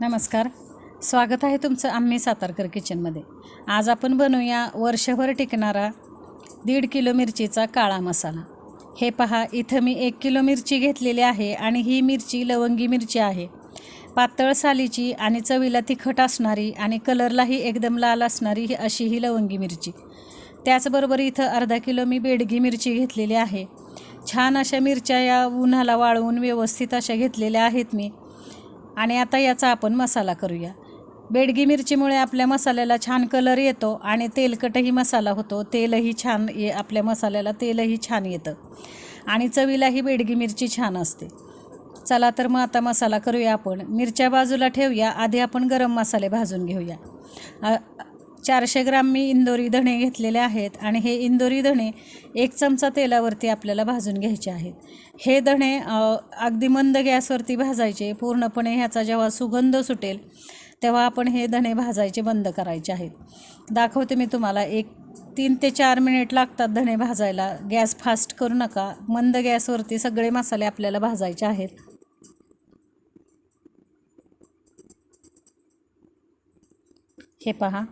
नमस्कार. स्वागत आहे तुमचं आम्ही सातारकर किचनमध्ये. आज आपण बनवूया वर्षभर टिकणारा दीड किलो मिरचीचा काळा मसाला. हे पहा इथं मी एक किलो मिरची घेतलेली आहे आणि ही मिरची लवंगी मिरची आहे. पातळ सालीची आणि चवीला तिखट असणारी आणि कलरलाही एकदम लाल असणारी ही अशी ही लवंगी मिरची. त्याचबरोबर इथं अर्धा किलो मी बेडगी मिरची घेतलेली आहे. छान अशा मिरच्या या उन्हाला वाळवून व्यवस्थित अशा घेतलेल्या आहेत मी. आणि आता याचा आपण मसाला करूया. बेडगी मिरचीमुळे आपल्या मसाल्याला छान कलर येतो आणि तेलकटही मसाला होतो. तेलही छान ये आपल्या मसाल्याला तेलही छान येतं. आणि चवीलाही बेडगी मिरची छान असते. चला तर मग आता मसाला करूया आपण. मिरच्या बाजूला ठेवूया. आधी आपण गरम मसाले भाजून घेऊया. चारशे ग्राम मी इंदोरी धणे घेतलेले आहेत आणि हे इंदोरी धणे एक चमचा तेलावरती आपल्याला भाजून घ्यायचे आहेत. हे धणे अगदी मंद गॅसवरती भाजायचे पूर्णपणे ह्याचा जेव्हा सुगंध सुटेल तेव्हा आपण हे धणे भाजायचे बंद करायचे आहेत. दाखवते मी तुम्हाला एक तीन ते चार मिनिट लागतात धणे भाजायला. गॅस फास्ट करू नका. मंद गॅसवरती सगळे मसाले आपल्याला भाजायचे आहेत. हे पहा.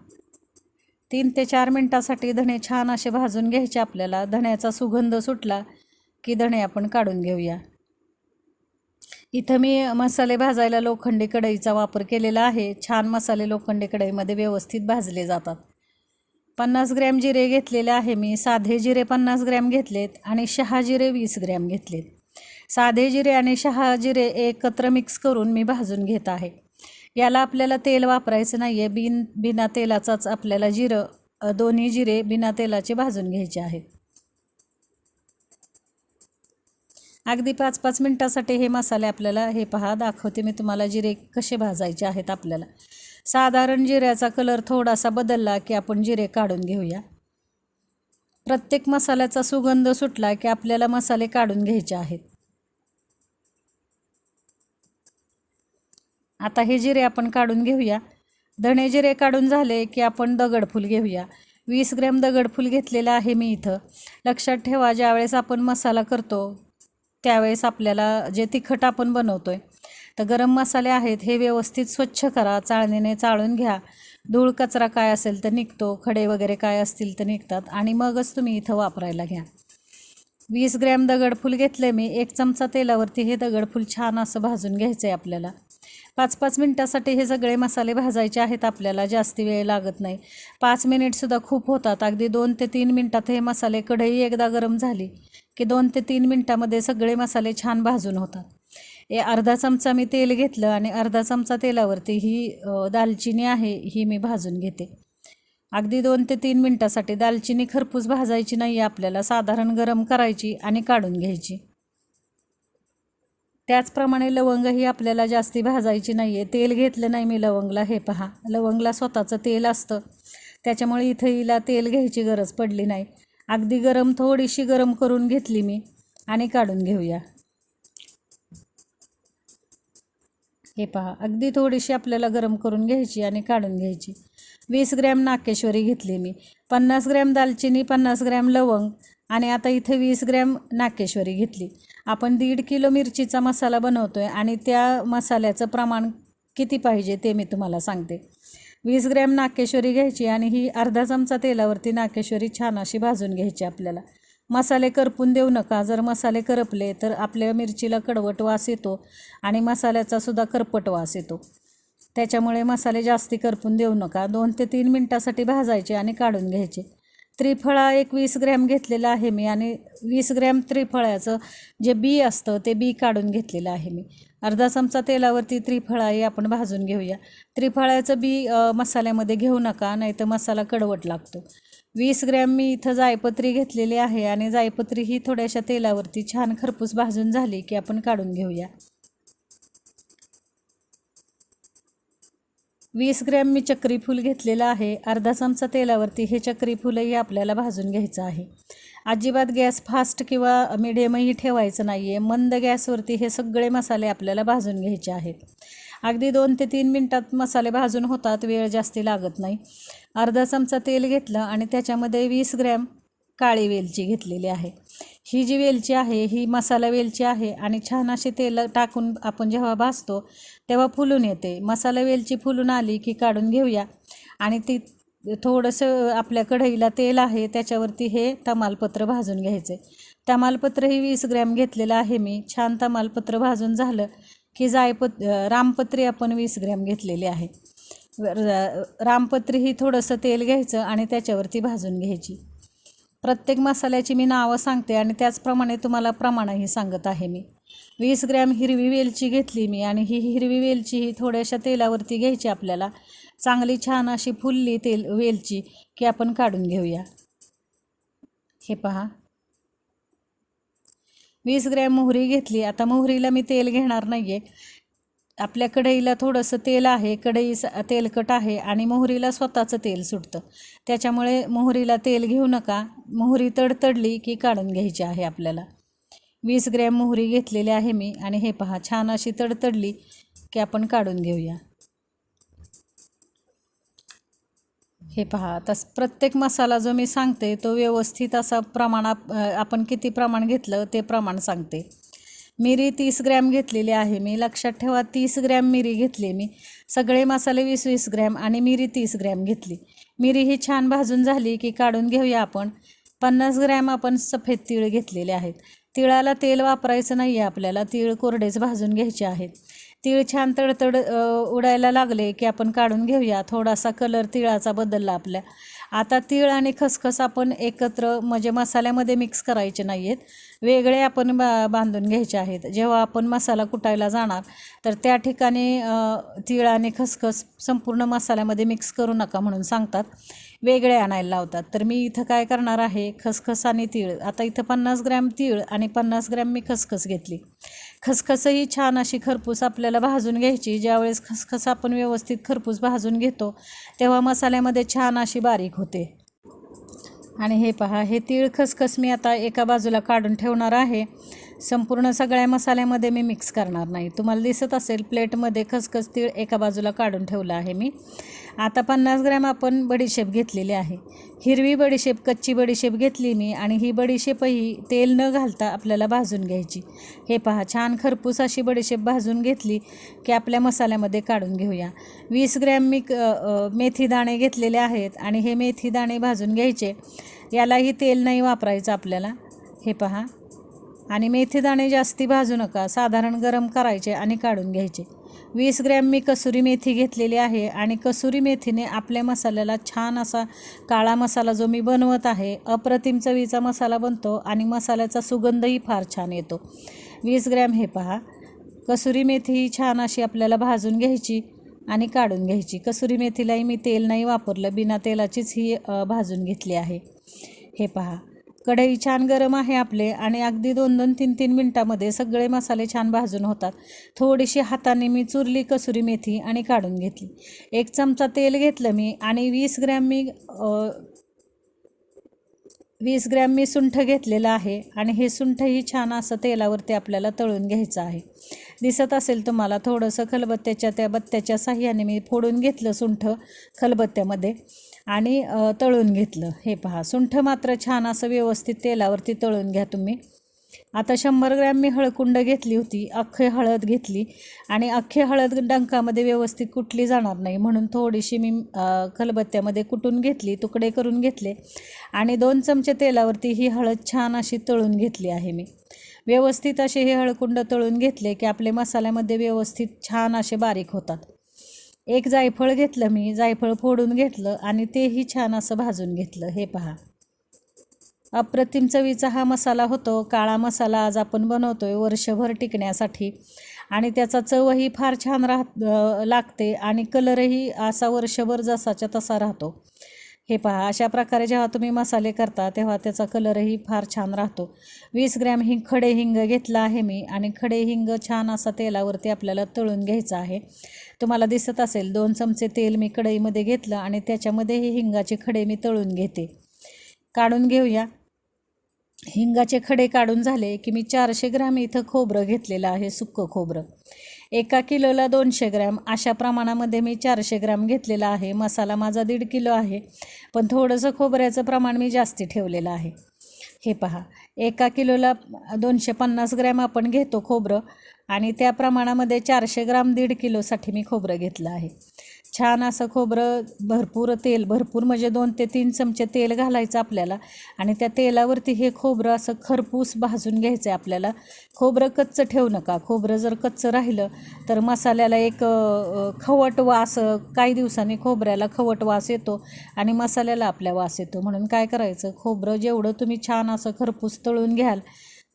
तीन ते चार मिनटासाठी धणे छान असे भाजून घ्यायचे आपल्याला. धण्याचा सुगंध सुटला की धणे आपण काढून घेऊया. इथं मी मसाले भाजायला लोखंडी कढईचा वापर केलेला आहे. छान मसाले लोखंडी कढईमध्ये व्यवस्थित भाजले जातात. पन्नास ग्रॅम जिरे घेतलेले आहे मी. साधे जिरे पन्नास ग्रॅम घेतलेत आणि शहा जिरे वीस ग्रॅम घेतलेत. साधे जिरे आणि शहा जिरे एकत्र मिक्स करून मी भाजून घेत आहे. याला आपल्याला तेल वापरायचं नाही आहे बिन बिना तेलाचाच आपल्याला जिरं दोन्ही जिरे बिना तेलाचे भाजून घ्यायचे आहेत. अगदी पाच पाच मिनटासाठी हे मसाले आपल्याला हे पहा दाखवते मी तुम्हाला जिरे कसे भाजायचे आहेत आपल्याला. साधारण जिऱ्याचा कलर थोडासा बदलला की आपण जिरे काढून घेऊया. प्रत्येक मसाल्याचा सुगंध सुटला की आपल्याला मसाले काढून घ्यायचे आहेत. आता हे जिरे आपण काढून घेऊया. धणे जिरे काढून झाले की आपण दगडफूल घेऊया. वीस ग्रॅम दगडफूल घेतलेलं आहे मी इथं. लक्षात ठेवा ज्यावेळेस आपण मसाला करतो त्यावेळेस आपल्याला जे तिखट आपण बनवतो आहे तर गरम मसाले आहेत हे व्यवस्थित स्वच्छ करा चाळणीने चाळून घ्या. धूळ कचरा काय असेल तर निघतो खडे वगैरे काय असतील तर निघतात आणि मगच तुम्ही इथं वापरायला घ्या. वीस ग्रॅम दगडफूल घेतले मी एक चमचा तेलावरती हे दगडफूल छान असं भाजून घ्यायचं आहे आपल्याला. पाच पाच मिनटासाठी हे सगळे मसाले भाजायचे आहेत आपल्याला जास्ती वेळ लागत नाही. पाच मिनिटसुद्धा खूप होतात. अगदी दोन ते तीन मिनटात हे मसाले कढई एकदा गरम झाली की दोन ते तीन मिनटामध्ये सगळे मसाले छान भाजून होतात. हे अर्धा चमचा मी तेल घेतलं आणि अर्धा चमचा तेलावरती ही दालचिनी आहे ही मी भाजून घेते. अगदी दोन ते तीन मिनटासाठी दालचिनी खरपूस भाजायची नाही आहे आपल्याला साधारण गरम करायची आणि काढून घ्यायची. त्याचप्रमाणे लवंग ही आपल्याला जास्ती भाजायची नाही आहे तेल घेतलं नाही मी लवंगला हे पहा. लवंगला स्वतःचं तेल असतं. त्याच्यामुळे इथं हिला तेल घ्यायची गरज पडली नाही. अगदी गरम थोडीशी गरम करून घेतली मी आणि काढून घेऊया. हे पहा अगदी थोडीशी आपल्याला गरम करून घ्यायची आणि काढून घ्यायची. वीस ग्रॅम नाकेश्वरी घेतली मी. पन्नास ग्रॅम दालचिनी पन्नास ग्रॅम लवंग आणि आता इथे वीस ग्रॅम नाकेश्वरी घेतली. आपण दीड किलो मिरचीचा मसाला बनवतो आहे आणि त्या मसाल्याचं प्रमाण किती पाहिजे ते मी तुम्हाला सांगते. वीस ग्रॅम नाकेश्वरी घ्यायची आणि ही अर्धा चमचा तेलावरती नाकेश्वरी छान अशी भाजून घ्यायची आपल्याला. मसाले करपून देऊ नका. जर मसाले करपले तर आपल्या मिरचीला कडवट वास येतो आणि मसाल्याचासुद्धा करपट वास येतो. त्याच्यामुळे मसाले जास्ती करपून देऊ नका. दोन ते तीन मिनटासाठी भाजायचे आणि काढून घ्यायचे. त्रिफळा एक वीस ग्रॅम घेतलेलं आहे मी आणि वीस ग्रॅम त्रिफळाचं जे बी असतं ते बी काढून घेतलेलं आहे मी. अर्धा चमचा तेलावरती त्रिफळाही आपण भाजून घेऊया. त्रिफळाचं बी मसाल्यामध्ये घेऊ नका नाही तर मसाला कडवट लागतो. वीस ग्रॅम मी इथं जायपत्री घेतलेली आहे आणि जायपत्री ही थोड्याशा तेलावरती छान खरपूस भाजून झाली की आपण काढून घेऊया. वीस ग्रॅम मी चक्री फूल घेतलेलं आहे. अर्धा चमचा तेलावरती हे चक्री फुलंही आपल्याला भाजून घ्यायचं आहे. अजिबात गॅस फास्ट किंवा मिडियमही ठेवायचं नाही आहे मंद गॅसवरती हे सगळे मसाले आपल्याला भाजून घ्यायचे आहेत. अगदी दोन ते तीन मिनटात मसाले भाजून होतात. वेळ जास्ती लागत नाही. अर्धा चमचा तेल घेतलं आणि त्याच्यामध्ये वीस ग्रॅम काळी वेलची घेतलेली आहे. ही जी वेलची आहे ही मसाला वेलची आहे आणि छान अशी तेल टाकून आपण जेव्हा भाजतो तेव्हा फुलून येते. मसाला वेलची फुलून आली की काढून घेऊया. आणि ती थोडंसं आपल्या कढईला तेल आहे त्याच्यावरती हे तमालपत्र भाजून घ्यायचे. तमालपत्र तमालपत्रही वीस ग्रॅम घेतलेलं आहे मी. छान तमालपत्र भाजून झालं की जायपत रामपत्री आपण वीस ग्रॅम घेतलेली आहे. रामपत्री ही थोडंसं तेल घ्यायचं आणि त्याच्यावरती भाजून घ्यायची. प्रत्येक मसाल्याची मी नावं सांगते आणि त्याचप्रमाणे तुम्हाला प्रमाणही सांगत आहे मी. वीस ग्रॅम हिरवी वेलची घेतली मी आणि ही हिरवी वेलची ही थोड्याशा तेलावरती घ्यायची आपल्याला. चांगली छान अशी फुलली तेल वेलची की आपण काढून घेऊया. हे पहा. वीस ग्रॅम मोहरी घेतली. आता मोहरीला मी तेल घेणार नाही आहे आपल्या कढईला थोडंसं तेल आहे कढई तेलकट आहे आणि मोहरीला स्वतःचं तेल सुटतं. त्याच्यामुळे मोहरीला तेल घेऊ नका. मोहरी तडतडली की काढून घ्यायची आहे आपल्याला. वीस ग्रॅम मोहरी घेतलेली आहे मी आणि हे पहा छान अशी तडतडली की आपण काढून घेऊया. हे पहा तस प्रत्येक मसाला जो मी सांगते तो व्यवस्थित असा प्रमाणा आपण किती प्रमाण घेतलं ते प्रमाण सांगते. मिरी तीस ग्रॅम घेतलेली आहे मी. लक्षात ठेवा तीस ग्रॅम मिरी घेतली मी. सगळे मसाले वीस वीस ग्रॅम आणि मिरी तीस ग्रॅम घेतली. मिरी ही छान भाजून झाली की काढून घेऊया आपण. पन्नास ग्रॅम आपण सफेद तीळ घेतलेले आहेत. तिळाला तेल वापरायचं नाही आहे आपल्याला तीळ कोरडेच भाजून घ्यायचे आहेत. तीळ छान तडतड उडायला लागले की आपण काढून घेऊया. थोडासा कलर तिळाचा बदलला आपल्या. आता तीळ आणि खसखस आपण एकत्र म्हणजे मसाल्यामध्ये मिक्स करायचे नाही आहेत वेगळे आपण बा बांधून घ्यायचे आहेत. जेव्हा आपण मसाला कुटायला जाणार तर त्या ठिकाणी तीळ आणि खसखस संपूर्ण मसाल्यामध्ये मिक्स करू नका म्हणून सांगतात. वेगळे आणायला लावतात. तर मी इथं काय करणार आहे? खसखस आणि तीळ. आता इथं पन्नास ग्रॅम तीळ आणि पन्नास ग्रॅम मी खसखस घेतली. खसखसही छान अशी खरपूस आपल्याला भाजून घ्यायची. ज्यावेळेस खसखस आपण व्यवस्थित खरपूस भाजून घेतो तेव्हा मसाल्यामध्ये छान अशी बारीक होते. आणि हे पहा हे तीळ खसखस मी आता एका बाजूला काढून ठेवणार आहे. संपूर्ण सगळ्या मसाल्यामध्ये मी मिक्स करणार नाही. तुम्हाला दिसत असेल प्लेटमध्ये खसखस तीळ एका बाजूला काढून ठेवलं आहे मी. आता पन्नास ग्रॅम आपण बडीशेप घेतलेली आहे. हिरवी बडीशेप कच्ची बडीशेप घेतली मी आणि ही बडीशेपही तेल न घालता आपल्याला भाजून घ्यायची. हे पहा छान खरपूस अशी बडीशेप भाजून घेतली की आपल्या मसाल्यामध्ये काढून घेऊया. वीस ग्रॅम मी क- मेथी दाणे घेतलेले आहेत आणि हे मेथी दाणे भाजून घ्यायचे. यालाही तेल नाही वापरायचं आपल्याला. हे पहा आणि मेथीदाणे जास्ती भाजू नका. साधारण गरम करायचे आणि काढून घ्यायचे. वीस ग्रॅम मी कसुरी मेथी घेतलेली आहे आणि कसुरी मेथीने आपल्या मसाल्याला छान असा काळा मसाला जो मी बनवत आहे अप्रतिम चवीचा मसाला बनतो आणि मसाल्याचा सुगंधही फार छान येतो. वीस ग्रॅम हे पहा. कसुरी मेथी ही छान अशी आपल्याला भाजून घ्यायची आणि काढून घ्यायची. कसुरी मेथीलाही मी तेल नाही वापरलं बिना तेलाचीच ही भाजून घेतली आहे. हे पहा. कढई छान गरम आहे आपले आणि अगदी दोन दोन तीन तीन मिनटामध्ये सगळे मसाले छान भाजून होतात. थोडीशी हाताने मी चुरली कसुरी मेथी आणि काढून घेतली. एक चमचा तेल घेतलं मी आणि वीस ग्रॅम मी वीस ग्रॅम मी सुंठ घेतलेलं आहे आणि हे सुंठही छान असं तेलावरती आपल्याला तळून घ्यायचं आहे. दिसत असेल तुम्हाला थोडंसं खलबत्त्याच्या त्या बत्त्याच्या साह्याने मी फोडून घेतलं सुंठ खलबत्त्यामध्ये आणि तळून घेतलं. हे पहा सुंठ मात्र छान असं व्यवस्थित तेलावरती तळून घ्या तुम्ही. आता शंभर ग्रॅम मी हळकुंड घेतली होती अख्खे हळद घेतली आणि अख्खे हळद डंकामध्ये व्यवस्थित कुटली जाणार नाही म्हणून थोडीशी मी खलबत्त्यामध्ये कुटून घेतली तुकडे करून घेतले आणि दोन चमचे तेलावरती ही हळद छान अशी तळून घेतली आहे मी. व्यवस्थित असे हे हळकुंड तळून घेतले की आपले मसाल्यामध्ये व्यवस्थित छान असे बारीक होतात. एक जायफळ घेतलं मी जायफळ फोडून घेतलं आणि तेही छान असं भाजून घेतलं. हे पहा. अप्रतिम चवीचा हा मसाला होतो. काळा मसाला आज आपण बनवतो आहे वर्षभर टिकण्यासाठी. आणि त्याचा चवही फार छान राह लागते आणि कलरही असा वर्षभर जसाच्या तसा राहतो. हे पहा अशा प्रकारे जेव्हा तुम्ही मसाले करता तेव्हा त्याचा कलरही फार छान राहतो. वीस ग्रॅम हिंग खडे हिंग घेतला आहे मी आणि खडे हिंग छान असा तेलावरती आपल्याला तळून घ्यायचा आहे. तुम्हाला दिसत असेल दोन चमचे तेल मी कढईमध्ये घेतलं आणि त्याच्यामध्येही हिंगाचे खडे मी तळून घेते. काढून घेऊया. हिंगाचे खडे काढून झाले की मी चारशे ग्रॅम इथं खोबरं घेतलेलं आहे सुक्कं खोबरं. एका किलोला दोनशे ग्रॅम अशा प्रमाणामध्ये मी चारशे ग्रॅम घेतलेला आहे. मसाला माझा दीड किलो आहे पण थोडंसं खोबऱ्याचं प्रमाण मी जास्ती ठेवलेलं आहे. हे पहा एका किलोला दोनशे पन्नास ग्रॅम आपण घेतो खोबरं आणि त्या प्रमाणामध्ये चारशे ग्राम दीड किलोसाठी मी खोबरं घेतलं आहे. छान असं खोबरं भरपूर तेल भरपूर म्हणजे दोन ते तीन चमचे तेल घालायचं आपल्याला. आणि त्या तेलावरती हे खोबरं असं खरपूस भाजून घ्यायचं आहे आपल्याला. खोबरं कच्चं ठेवू नका. खोबरं जर कच्चं राहिलं तर मसाल्याला एक खवट वास काही दिवसांनी खोबऱ्याला खवट वास येतो आणि मसाल्याला आपल्या वास येतो. म्हणून काय करायचं? खोबरं जेवढं तुम्ही छान असं खरपूस तळून घ्याल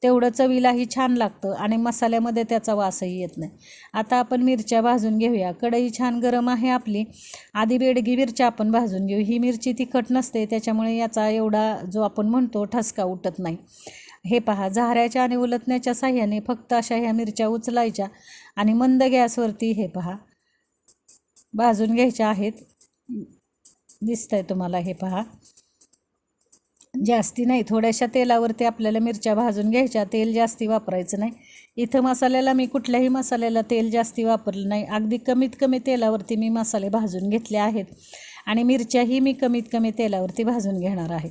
तेवढं चवीलाही छान लागतं आणि मसाल्यामध्ये त्याचा वासही येत नाही. आता आपण मिरच्या भाजून घेऊया. कढई छान गरम आहे आपली. आधी बेडगी मिरच्या आपण भाजून घेऊ. ही मिरची तिखट नसते त्याच्यामुळे याचा एवढा जो आपण म्हणतो ठसका उठत नाही. हे पहा झाऱ्याच्या आणि उलटण्याच्या साह्याने फक्त अशा ह्या मिरच्या उचलायच्या आणि मंद गॅसवरती हे पहा भाजून घ्यायच्या आहेत. दिसतंय तुम्हाला हे पहा. जास्ती नाही. थोड्याशा तेलावरती आपल्याला मिरच्या भाजून घ्यायच्या. तेल जास्ती वापरायचं नाही. इथं मसाल्याला मी कुठल्याही मसाल्याला तेल जास्ती वापरलं नाही. अगदी कमीत कमी तेलावरती मी मसाले भाजून घेतले आहेत. आणि मिरच्याही मी कमीत कमी तेलावरती भाजून घेणार आहे.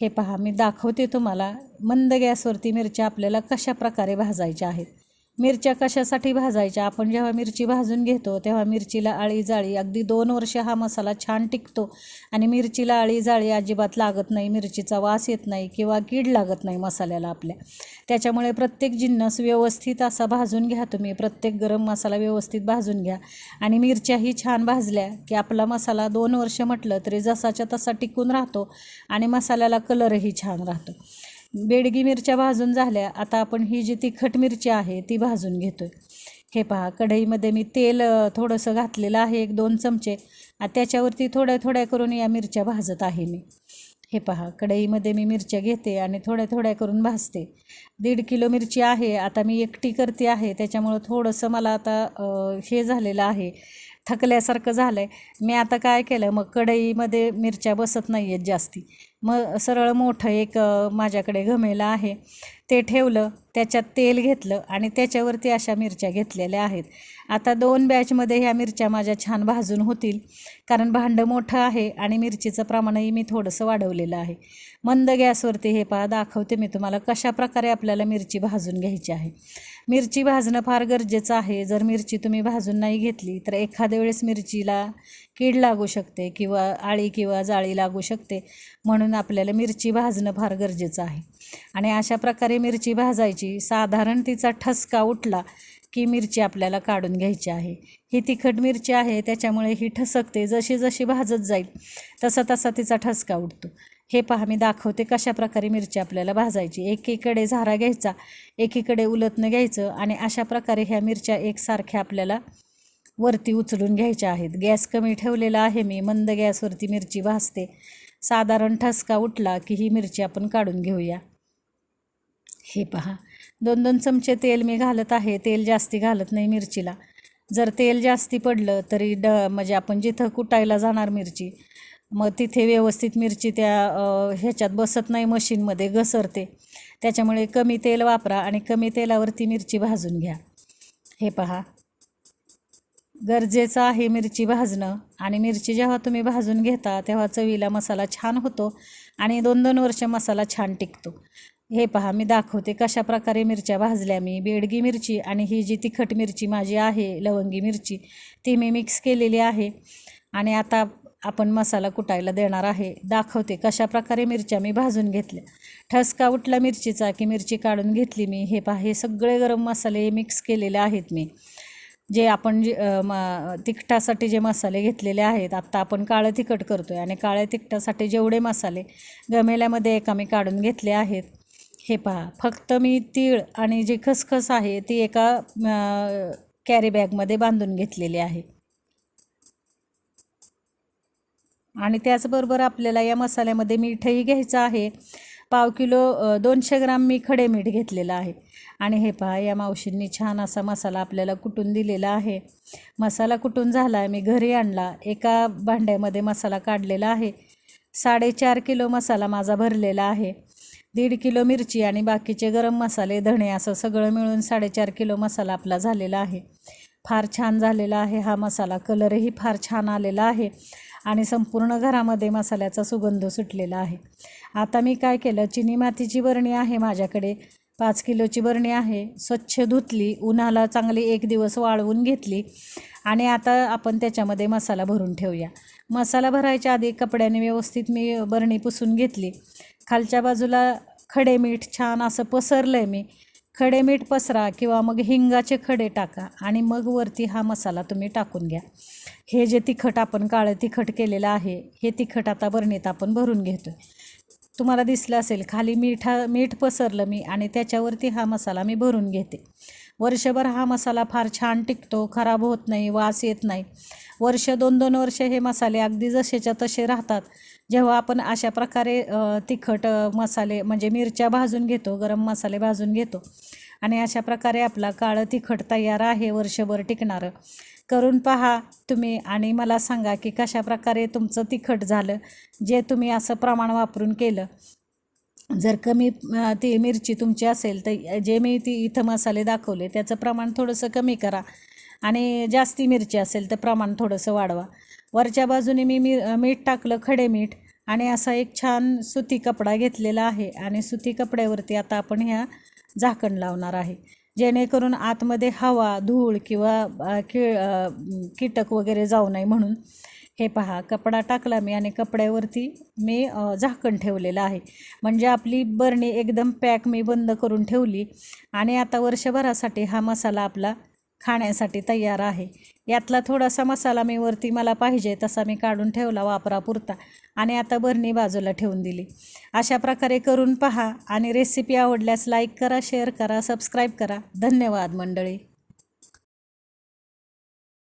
हे पहा मी दाखवते तुम्हाला मंद गॅसवरती मिरच्या आपल्याला कशा प्रकारे भाजायच्या आहेत. मिरच्या कशासाठी भाजायच्या? आपण जेव्हा मिरची भाजून घेतो तेव्हा मिरचीला आळी जाळी अगदी दोन वर्ष हा मसाला छान टिकतो आणि मिरचीला आळी जाळी अजिबात लागत नाही. मिरचीचा वास येत नाही किंवा कीड लागत नाही मसाल्याला आपल्या. त्याच्यामुळे प्रत्येक जिन्नस व्यवस्थित असा भाजून घ्या तुम्ही. प्रत्येक गरम मसाला व्यवस्थित भाजून घ्या. आणि मिरच्याही छान भाजल्या की आपला मसाला दोन वर्ष म्हटलं तरी जसाच्या तसा टिकून राहतो आणि मसाल्याला कलरही छान राहतो. बेडगी मिरच्या भाजून झाल्या. आता आपण ही जी तिखट मिरची आहे ती भाजून घेतो आहे हे पहा कढईमध्ये मी तेल थोडंसं घातलेलं आहे एक दोन चमचे. आणि त्याच्यावरती थोड्या थोड्या करून या मिरच्या भाजत आहे मी. हे पहा कढईमध्ये मी मिरच्या घेते आणि थोड्या थोड्या करून भाजते. दीड किलो मिरची आहे आता मी एकटी करते आहे त्याच्यामुळं थोडंसं मला आता हे झालेलं आहे. थकल्यासारखं झालं आहे मी आता काय केलं मग कढईमध्ये मिरच्या बसत नाही आहेत जास्ती. मग सरळ मोठं एक माझ्याकडे घमेलं आहे. ते ठेवलं त्याच्यात तेल घेतलं आणि त्याच्यावरती अशा मिरच्या घेतलेल्या आहेत. आता दोन बॅचमध्ये ह्या मिरच्या माझ्या छान भाजून होतील. कारण भांडं मोठं आहे आणि मिरचीचं प्रमाणही मी थोडंसं वाढवलेलं आहे. मंद गॅसवरती हे पहा दाखवते मी तुम्हाला कशा प्रकारे आपल्याला मिरची भाजून घ्यायची आहे. मिरची भाजणं फार गरजेचं आहे. जर मिरची तुम्ही भाजून नाही घेतली तर एखाद्या वेळेस मिरचीला कीड लागू शकते किंवा आळी किंवा जाळी लागू शकते. म्हणून आपल्याला मिरची भाजणं फार गरजेचं आहे. आणि अशा प्रकारे मिरची भाजायची साधारण तिचा ठसका उठला की मिरची आपल्याला काढून घ्यायची आहे. ही तिखट मिरची आहे त्याच्यामुळे ही ठसकते. जशी जशी भाजत जाईल तसा तसा तिचा ठसका उठतो. हे पहा मी दाखवते कशा प्रकारे मिरची आपल्याला भाजायची. एकीकडे झारा घ्यायचा एकीकडे उलटणं घ्यायचं आणि अशा प्रकारे ह्या मिरच्या एकसारख्या आपल्याला वरती उचलून घ्यायच्या आहेत. गॅस कमी ठेवलेला आहे मी मंद गॅसवरती मिरची भाजते. साधारण ठसका उठला की ही मिरची आपण काढून घेऊया. हे पहा दोन दोन चमचे तेल मी घालत आहे. तेल जास्ती घालत नाही मिरचीला. जर तेल जास्ती पडलं तरी ड म्हणजे आपण जिथं कुटायला जाणार मिरची मग तिथे व्यवस्थित मिरची त्या ह्याच्यात बसत नाही मशीनमध्ये घसरते. त्याच्यामुळे कमी तेल वापरा आणि कमी तेलावरती मिरची भाजून घ्या. हे पहा. गरजेचं आहे मिरची भाजणं आणि मिरची जेव्हा तुम्ही भाजून घेता तेव्हा चवीला मसाला छान होतो आणि दोन दोन वर्ष मसाला छान टिकतो. हे पहा मी दाखवते कशा प्रकारे मिरच्या भाजल्या मी. बेडगी मिरची आणि ही जी तिखट मिरची माझी आहे लवंगी मिरची ती मी मिक्स केलेली आहे. आणि आता आपण मसाला कुटायला देणार आहे. दाखवते कशा प्रकारे मिरच्या मी भाजून घेतल्या. ठसका उठला मिरचीचा की मिरची काढून घेतली मी. हे पहा हे सगळे गरम मसाले मिक्स केलेले आहेत मी. जे आपण जे म तिखटासाठी जे मसाले घेतलेले आहेत आत्ता आपण काळं तिखट करतो आहे आणि काळ्या तिखटासाठी जेवढे मसाले गमेल्यामध्ये एका मी काढून घेतले आहेत हे पहा फक्त मी तीळ आणि जी खसखस आहे ती एका कॅरी बॅगमध्ये बांधून घेतलेली आहे. आणि त्याचबरोबर आपल्याला या मसाल्यामध्ये मीठही घ्यायचं आहे. पाव किलो दोनशे ग्राम मी खडे मीठ घेतलेलं आहे. आणि हे पहा या मावशींनी छान असा मसाला आपल्याला कुटून दिलेला आहे. मसाला कुटून झाला आहे मी घरी आणला. एका भांड्यामध्ये मसाला काढलेला आहे. साडेचार किलो मसाला माझा भरलेला आहे. दीड किलो मिरची आणि बाकीचे गरम मसाले धणे असं सगळं मिळून साडेचार किलो मसाला आपला झालेला आहे. फार छान झालेला आहे हा मसाला. कलरही फार छान आलेला आहे. आणि संपूर्ण घरामध्ये मसाल्याचा सुगंध सुटलेला आहे. आता मी काय केलं? चिनी मातीची बरणी आहे माझ्याकडे. पाच किलोची बरणी आहे. स्वच्छ धुतली उन्हाला चांगली एक दिवस वाळवून घेतली आणि आता आपण त्याच्यामध्ये मसाला भरून ठेवूया. मसाला भरायच्या आधी कपड्याने व्यवस्थित मी बरणी पुसून घेतली. खालच्या बाजूला खडे मीठ छान असं पसरलं आहे मी. खडे मीठ पसरा किंवा मग हिंगाचे खडे टाका आणि मग वरती हा मसाला तुम्ही टाकून घ्या. हे जे तिखट आपण काळं तिखट केलेलं आहे हे तिखट आता बरणीत आपण भरून घेतो तुम्हाला दिसलं असेल खाली मीठा मीठ पसरलं मी आणि त्याच्यावरती हा मसाला मी भरून घेते. वर्षभर हा मसाला फार छान टिकतो खराब होत नाही वास येत नाही. वर्ष दोन दोन वर्ष हे मसाले अगदी जसेच्या तसे राहतात. जेव्हा आपण अशा प्रकारे तिखट मसाले म्हणजे मिरच्या भाजून घेतो गरम मसाले भाजून घेतो आणि अशा प्रकारे आपला काळं तिखट तयार आहे वर्षभर टिकणारं. करून पहा तुम्ही आणि मला सांगा की कशा प्रकारे तुमचं तिखट झालं जे तुम्ही असं प्रमाण वापरून केलं. जर कमी ती मिरची तुमची असेल तर जे मी ती इथं मसाले दाखवले त्याचं प्रमाण थोडंसं कमी करा आणि जास्ती मिरची असेल तर प्रमाण थोडंसं वाढवा. वरच्या बाजूने मी मी मीठ टाकलं खडे मीठ. आणि असा एक छान सुती कपडा घेतलेला आहे. आणि सुती कपड्यावरती आता आपण ह्या झाकण लावणार आहे. जेणेकरून आतमध्ये हवा धूळ किंवा अ, की कीटक वगैरे जाऊ नये म्हणून. हे पहा कपडा टाकला मी आणि कपड्यावरती मी झाकण ठेवलेलं आहे. म्हणजे आपली बरणी एकदम पॅक मी बंद करून ठेवली. आणि आता वर्षभरासाठी हा मसाला आपला खाण्यासाठी तयार आहे. यातला थोडासा मसाला मी वरती मला पाहिजे तसा मी काढून ठेवला वापरापुरता आणि आता बरणी बाजूला ठेवून दिली. अशा प्रकारे करून पहा आणि रेसिपी आवडल्यास लाईक करा शेअर करा सबस्क्राईब करा. धन्यवाद मंडळी.